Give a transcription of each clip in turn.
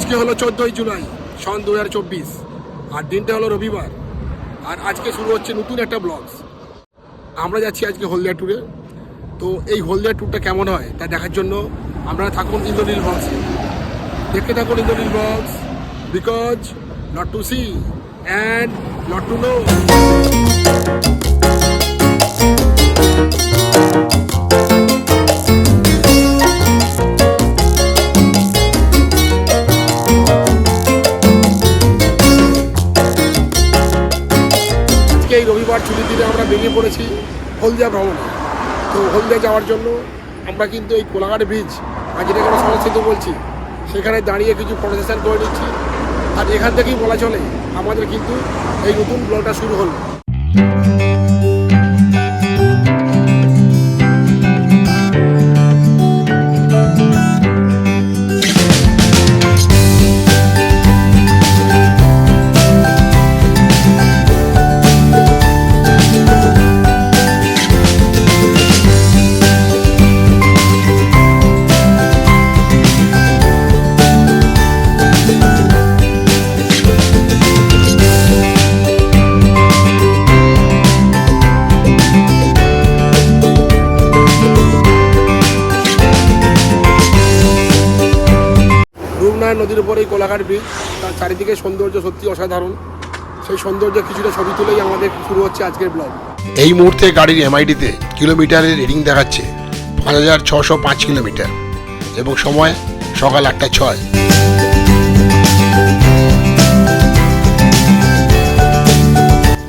আজকে হলো চোদ্দোই জুলাই, সন দু হাজার চব্বিশ। আর দিনটা হলো রবিবার। আর আজকে শুরু হচ্ছে নতুন একটা ব্লগস আমরা যাচ্ছি আজকে হলদিয়া ট্যুরে তো এই হলদিয়া ট্যুরটা কেমন হয়, তা দেখার জন্য আপনারা থাকুন ইন্দ্রনীল ব্লগসে দেখতে থাকুন Indranil blogs because not to see and not to know Haldia ভ্রমণে। তো হলদিয়া যাওয়ার জন্য আমরা কিন্তু এই কোলাঘাট ব্রিজ আর যেটাকে আমরা সড়ক বলছি, সেখানে দাঁড়িয়ে কিছু প্রসেশন সেশন করে নিচ্ছি। আর এখান থেকেই বলা চলে, আমাদের কিন্তু এই নতুন ব্লগটা শুরু হলো। নদীর উপর কোলাঘাট ব্রিজ তার চারিদিকে সৌন্দর্য সত্যি অসাধারণ। সেই সৌন্দর্য কিছুটা ছবি তুলেই আমাদের শুরু হচ্ছে আজকের ব্লগ এই মুহূর্তে গাড়ির এমআইডিতে কিলোমিটারের রিডিং দেখাচ্ছে পাঁচ হাজার ছশো পাঁচ কিলোমিটার এবং সময় সকাল আটটা ছয়।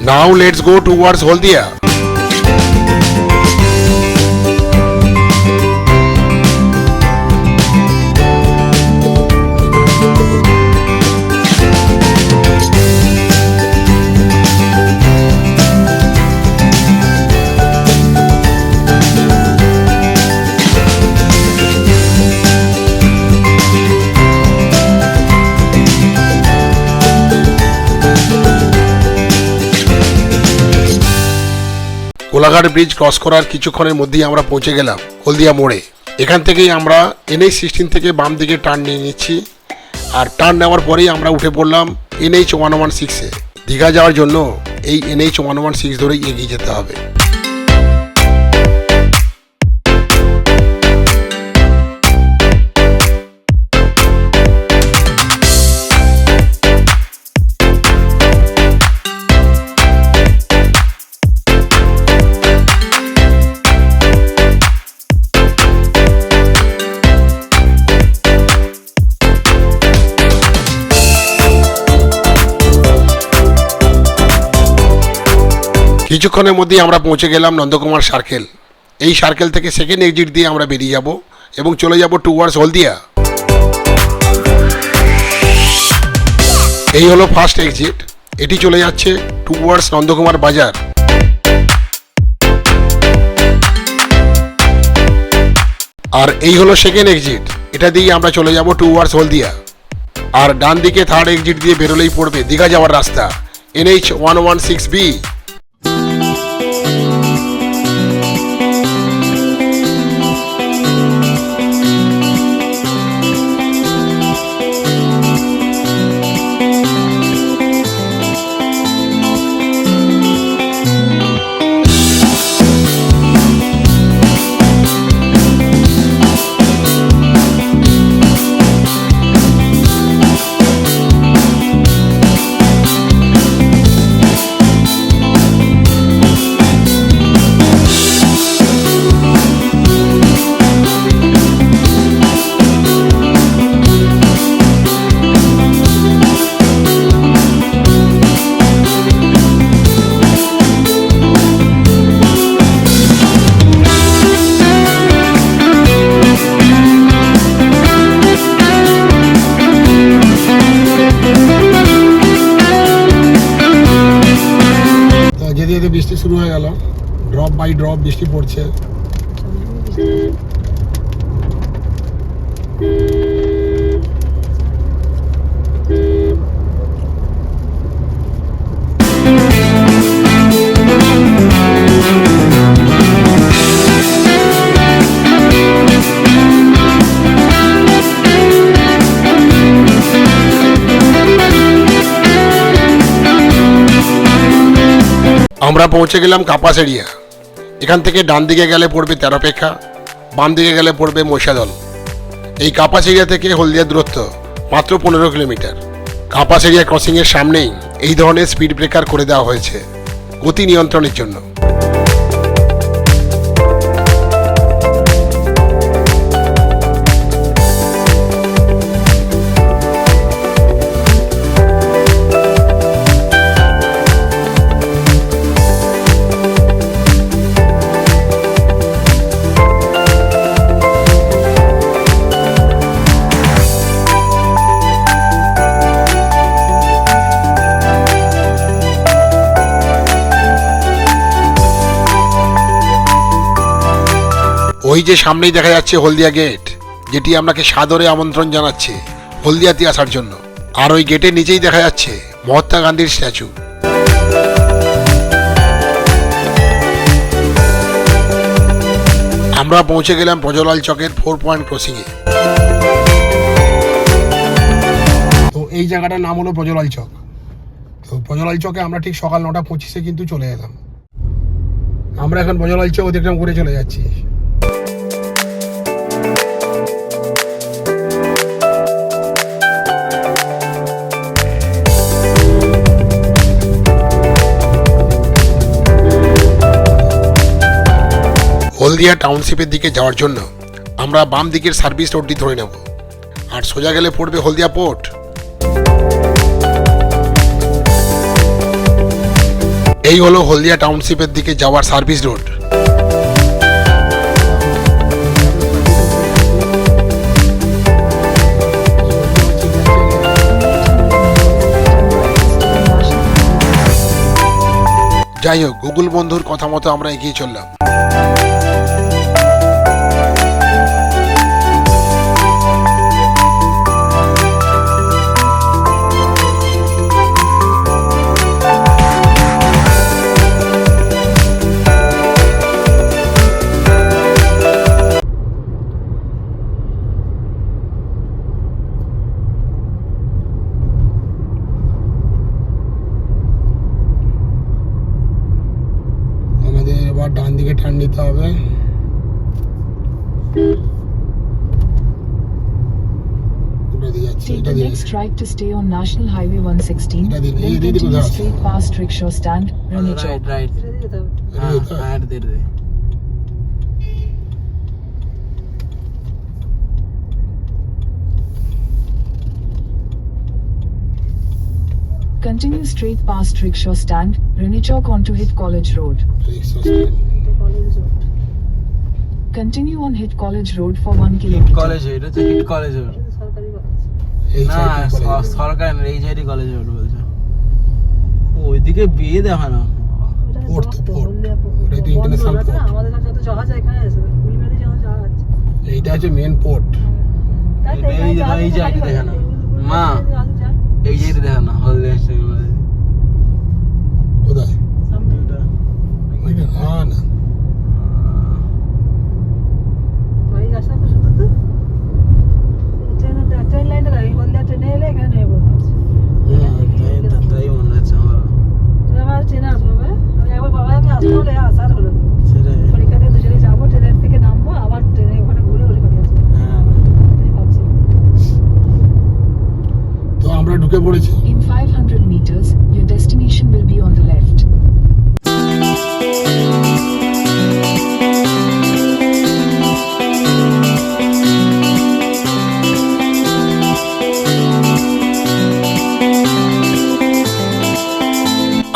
Now let's go towards Haldia. Kolaghat bridge cross করার কিছুক্ষণের মধ্যেই আমরা পৌঁছে গেলাম, হলদিয়া মোড়ে। এখান থেকেই আমরা এনএইচ সিক্সটিন থেকে বাম দিকে টার্ন নিয়ে নিচ্ছি। আর টার্ন নেওয়ার পরেই আমরা উঠে পড়লাম এনএইচ ওয়ান ওয়ান সিক্সে দীঘা যাওয়ার জন্য এই এনএইচ ওয়ান ওয়ান সিক্স ধরেই এগিয়ে যেতে হবে। কিছুক্ষণের মধ্যেই আমরা পৌঁছে গেলাম নন্দকুমার সার্কেল। এই সার্কেল থেকে সেকেন্ড এক্সিট দিয়ে আমরা বেরিয়ে যাব এবং চলে যাব টুয়ার্ডস হলদিয়া। এই হলো ফার্স্ট এক্সিট এটি চলে যাচ্ছে টুয়ার্ডস নন্দকুমার বাজার। আর এই হলো সেকেন্ড এক্সিট এটা দিয়ে আমরা চলে যাব টুয়ার্ডস হলদিয়া। আর ডান দিকে থার্ড এক্সিট দিয়ে বেরোলেই পড়বে দীঘা যাওয়ার রাস্তা। NH one one six B. শুরু হয়ে গেল। ড্রপ বাই ড্রপ বৃষ্টি পড়ছে। আমরা পৌঁছে গেলাম কাপাস এরিয়া এখান থেকে ডান দিকে গেলে পড়বে তেরোপেক্ষা, বাম দিকে গেলে পড়বে মহিষাদল। এই কাপাস এরিয়া থেকে হলদিয়া দূরত্ব মাত্র পনেরো কিলোমিটার। কাপাস এরিয়া ক্রসিংয়ের সামনেই এই ধরনের স্পিড ব্রেকার করে দেওয়া হয়েছে গতি নিয়ন্ত্রণের জন্য। ওই যে সামনেই দেখা যাচ্ছে হলদিয়া গেট, যেটি আপনাকে সাদরে আমন্ত্রণ জানাচ্ছে হলদিয়াতে আসার জন্য। আর ওই গেটের নিচেই দেখা যাচ্ছে মহাত্মা গান্ধীর স্ট্যাচু। আমরা পৌঁছে গেলাম প্রজলাল চকের ফোর পয়েন্ট ক্রসিংয়ে তো এই জায়গাটার নাম হলো প্রজলাল চক। তো প্রজলাল চকে আমরা ঠিক সকাল নটা পঁচিশে কিন্তু চলে এলাম। আমরা এখন প্রজলাল চক অতিক্রম করে চলে যাচ্ছি। হলদিয়া টাউনশিপের দিকে যাওয়ার জন্য আমরা বাম দিকের সার্ভিস রোডটি ধরে নেব। আর সোজা গেলে পড়বে হলদিয়া পোর্ট। এই হলো হলদিয়া টাউনশিপের দিকে যাওয়ার সার্ভিস রোড। যাই হোক, গুগল বন্ধুর কথা মতো আমরা এগিয়ে চললাম। to stay on National Highway 116, then ah, continue straight past rickshaw stand, Right, right. Ah, Continue straight past rickshaw stand, Ranijok onto Hit College Road. Continue on Hit College Road for 1 km. Hit College, it's a Hit College Road. না। সরকার এই সাইডে college road বলছে। ও, ওইদিকে বিয়ে দেখা না? Port তো port তো ইন্টারন্যাশনাল পোর্ট আমাদের কাছে যত জাহাজ এখানে আছে উইমেরে যত জাহাজ এইটা হচ্ছে মেন পোর্ট এই যে- জাহাজ এই আছে, দেখে না। মা। এই দেখা না কোথায়? না।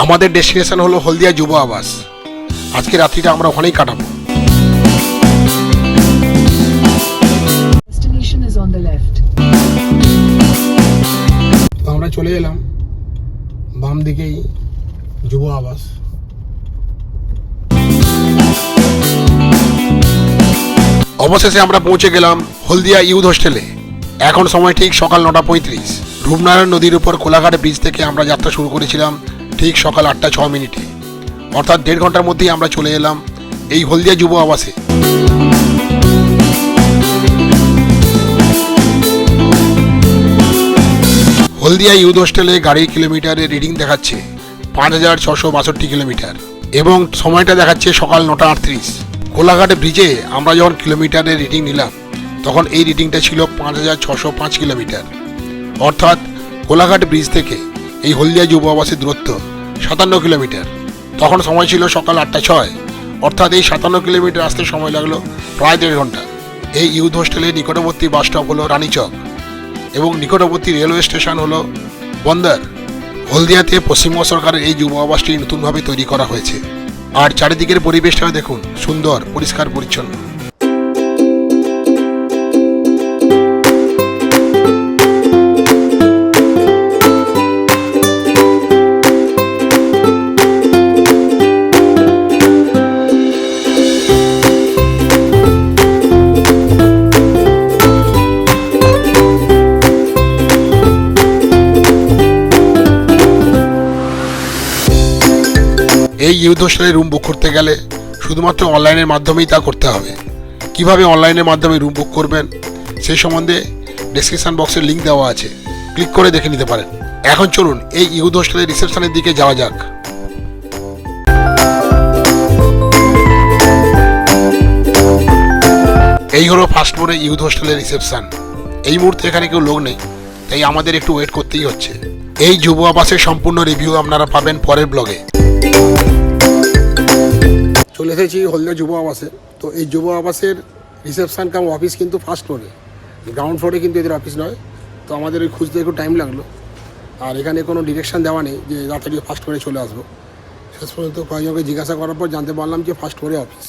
আমাদের ডেস্টিনেশন হলো হলদিয়া যুব আবাস। আজকে রাত্রিটা আমরা ওখানেই কাটাবো। আমরা চলে এলাম বাম দিকেই যুব আবাস। অবশেষে আমরা পৌঁছে গেলাম হলদিয়া ইউথ হোস্টেলে। এখন সময় ঠিক সকাল নটা পঁয়ত্রিশ। রূপনারায়ণ নদীর উপর কোলাঘাট ব্রিজ থেকে আমরা যাত্রা শুরু করেছিলাম ঠিক সকাল আটটা, ছ মিনিটে। অর্থাৎ দেড় ঘণ্টার মধ্যেই আমরা চলে এলাম এই হলদিয়া যুব আবাসে। হলদিয়া ইউথ হোস্টেলে গাড়ির কিলোমিটারের রিডিং দেখাচ্ছে পাঁচ হাজার ছশো বাষট্টি কিলোমিটার এবং সময়টা দেখাচ্ছে সকাল নটা আটত্রিশ। কোলাঘাট ব্রিজে আমরা যখন কিলোমিটারের রিডিং নিলাম, তখন এই রিডিংটা ছিল পাঁচ হাজার ছশো পাঁচ কিলোমিটার। অর্থাৎ কোলাঘাট ব্রিজ থেকে এই হলদিয়া যুব আবাসের দূরত্ব, সাতান্ন কিলোমিটার। তখন সময় ছিল সকাল আটটা ছয়। অর্থাৎ এই সাতান্ন কিলোমিটার আসতে সময় লাগল প্রায় দেড় ঘণ্টা। এই ইউথ হোস্টেলের নিকটবর্তী বাস স্টপ হলো রানীচক এবং নিকটবর্তী রেলওয়ে স্টেশন হলো বন্দর। হলদিয়াতে পশ্চিমবঙ্গ সরকারের এই যুব আবাসটি নতুনভাবে তৈরি করা হয়েছে। আর চারিদিকের পরিবেশটাও দেখুন সুন্দর, পরিষ্কার, পরিচ্ছন্ন। এই ইউথ হোস্টেলে রুম বুক করতে গেলে শুধুমাত্র অনলাইনের মাধ্যমেই তা করতে হবে। কীভাবে অনলাইনের মাধ্যমে রুম বুক করবেন সেই সম্বন্ধে ডেসক্রিপশন বক্সের লিঙ্ক দেওয়া আছে। ক্লিক করে দেখে নিতে পারেন। এখন চলুন এই ইউথ হোস্টেলের রিসেপশনের দিকে যাওয়া যাক। এই হলো ফার্স্ট ফ্লোরে ইউথ হোস্টেলের রিসেপশন এই মুহূর্তে এখানে কেউ লোক নেই, তাই আমাদের একটু ওয়েট করতেই হচ্ছে। এই যুব আবাসের সম্পূর্ণ রিভিউ আপনারা পাবেন পরের ব্লগে চলে এসেছি হলদিয়া যুব আবাসে। তো এই যুব আবাসের রিসেপশান কাম অফিস কিন্তু ফার্স্ট ফ্লোরে গ্রাউন্ড ফ্লোরে কিন্তু এদের অফিস নয়। তো আমাদের ওই খুঁজতে একটু টাইম লাগল। আর এখানে কোনো ডিরেকশান দেওয়া নেই যে তাড়াতাড়ি ফার্স্ট ফ্লোরে চলে আসব। শেষ পর্যন্ত কয়েকজনকে জিজ্ঞাসা করার পর জানতে পারলাম যে ফার্স্ট ফ্লোরে অফিস